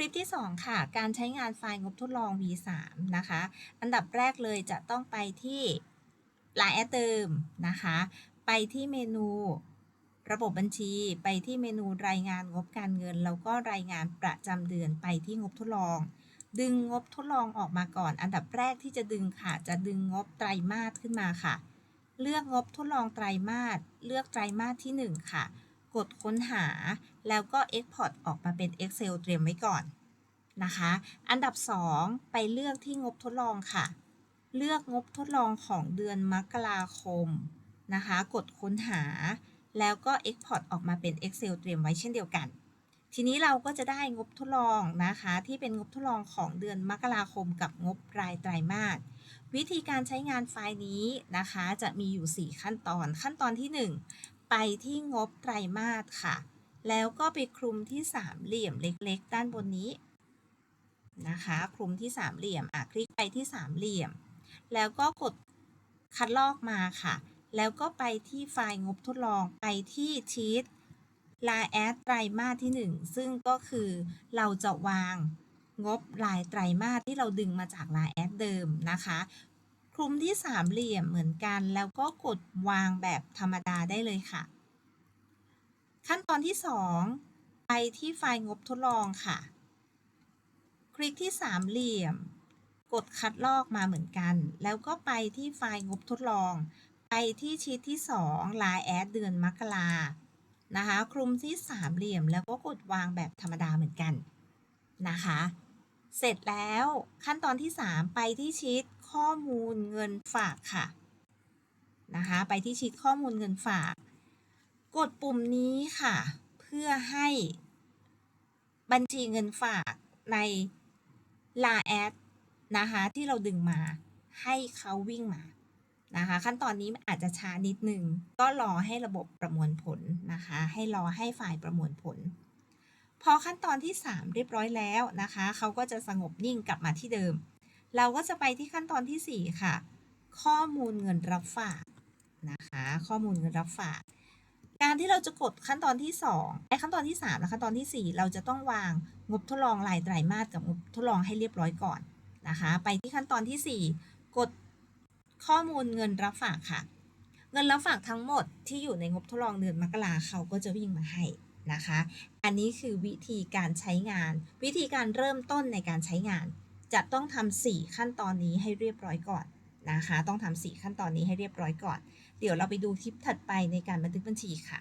คลิปที่ 2 ค่ะ การใช้งานไฟล์งบทดลอง V3 นะคะ อันดับแรกเลยจะต้องไปที่ Line แอดเติมนะคะ ไปที่เมนูระบบบัญชี ไปที่เมนูรายงานงบการเงิน แล้วก็รายงานประจำเดือนไปที่งบทดลอง ดึงงบทดลองออกมาก่อน อันดับแรกที่จะดึงค่ะ จะดึงงบไตรมาสขึ้นมาค่ะ เลือกงบทดลองไตรมาส เลือกไตรมาสที่ 1 ค่ะ กดค้นหา แล้วก็ Export ออกมาเป็น Excel เตรียมไว้ก่อนนะคะ อันดับ 2 ไปเลือกที่งบทดลองค่ะ เลือกงบทดลองของเดือนมกราคมนะคะ กดค้นหา แล้วก็ Export ออกมาเป็น Excel เตรียมไว้เช่นเดียวกัน ทีนี้เราก็จะได้งบทดลองนะคะ ที่เป็นงบทดลองของเดือนมกราคมกับงบรายไตรมาส วิธีการใช้งานไฟล์นี้นะคะ จะมีอยู่ 4 ขั้นตอน ขั้นตอนที่ 1 ไปที่งบไตรมาสค่ะ แล้วก็ไปคลุมที่สามเหลี่ยมเล็กๆ ด้านบนนี้นะคะ คลุมที่สามเหลี่ยม อะ คลิกไปที่สามเหลี่ยม แล้วก็กดคัดลอกมาค่ะ แล้วก็ไปที่ไฟล์งบทดลอง ไปที่ชีตลายแอดไตรมาสที่ 1 ซึ่งก็คือเราจะวางงบรายไตรมาสที่เราดึงมาจากลายแอดเดิมนะคะ คลุมที่สามเหลี่ยมเหมือนกัน แล้วก็กดวางแบบธรรมดาได้เลยค่ะ ขั้นตอนที่ 2 ไปที่ไฟล์งบทดลองค่ะ คลิกที่สามเหลี่ยม กดคัดลอกมาเหมือนกัน แล้วก็ไปที่ไฟล์งบทดลอง ไปที่ชีตที่2ลายแอดเดือนมกรานะคะคลุมที่สามเหลี่ยมแล้วก็กดวางแบบธรรมดาเหมือนกันนะคะ เสร็จแล้วขั้นตอนที่ 3 ไปที่ชีต ข้อมูลเงินฝากค่ะนะคะไปที่ชีตข้อมูลเงินฝาก กดปุ่มนี้ค่ะ เพื่อให้บัญชีเงินฝากในลาแอดนะคะที่เราดึงมาให้เขาวิ่งมานะคะขั้นตอนนี้อาจจะช้านิดนึง ก็รอให้ระบบประมวลผลนะคะ ให้รอให้ฝ่ายประมวลผล พอขั้นตอนที่ 3 เรียบร้อยแล้วนะคะ เขาก็จะสงบนิ่งกลับมาที่เดิม เราก็จะไปที่ขั้นตอนทีสี่ 4 ค่ะ ข้อมูลเงินรับฝากนะคะ ข้อมูลเงินรับฝาก การที่เราจะกดขั้นตอนที่2ไอ้ขั้นตอนที่3และขั้นตอนทีสี่ 4 เราจะต้องวางงบทดลองรายไตรมาสกับงบทดลองให้เรียบร้อยก่อนนะคะ ไปที่ขั้นตอนที่ 4 กดข้อมูลเงินรับฝากค่ะ เงินรับฝากทั้งหมดที่อยู่ในงบทดลองเดือนมกราเขาก็จะวิ่งมาให้นะคะ อันนี้คือวิธีการใช้งาน วิธีการเริ่มต้นในการใช้งาน จะต้องทำสี่ขั้นตอนนี้ให้เรียบร้อยก่อนนะคะ ต้องทำสี่ขั้นตอนนี้ให้เรียบร้อยก่อน เดี๋ยวเราไปดูคลิปถัดไปในการบันทึกบัญชีค่ะ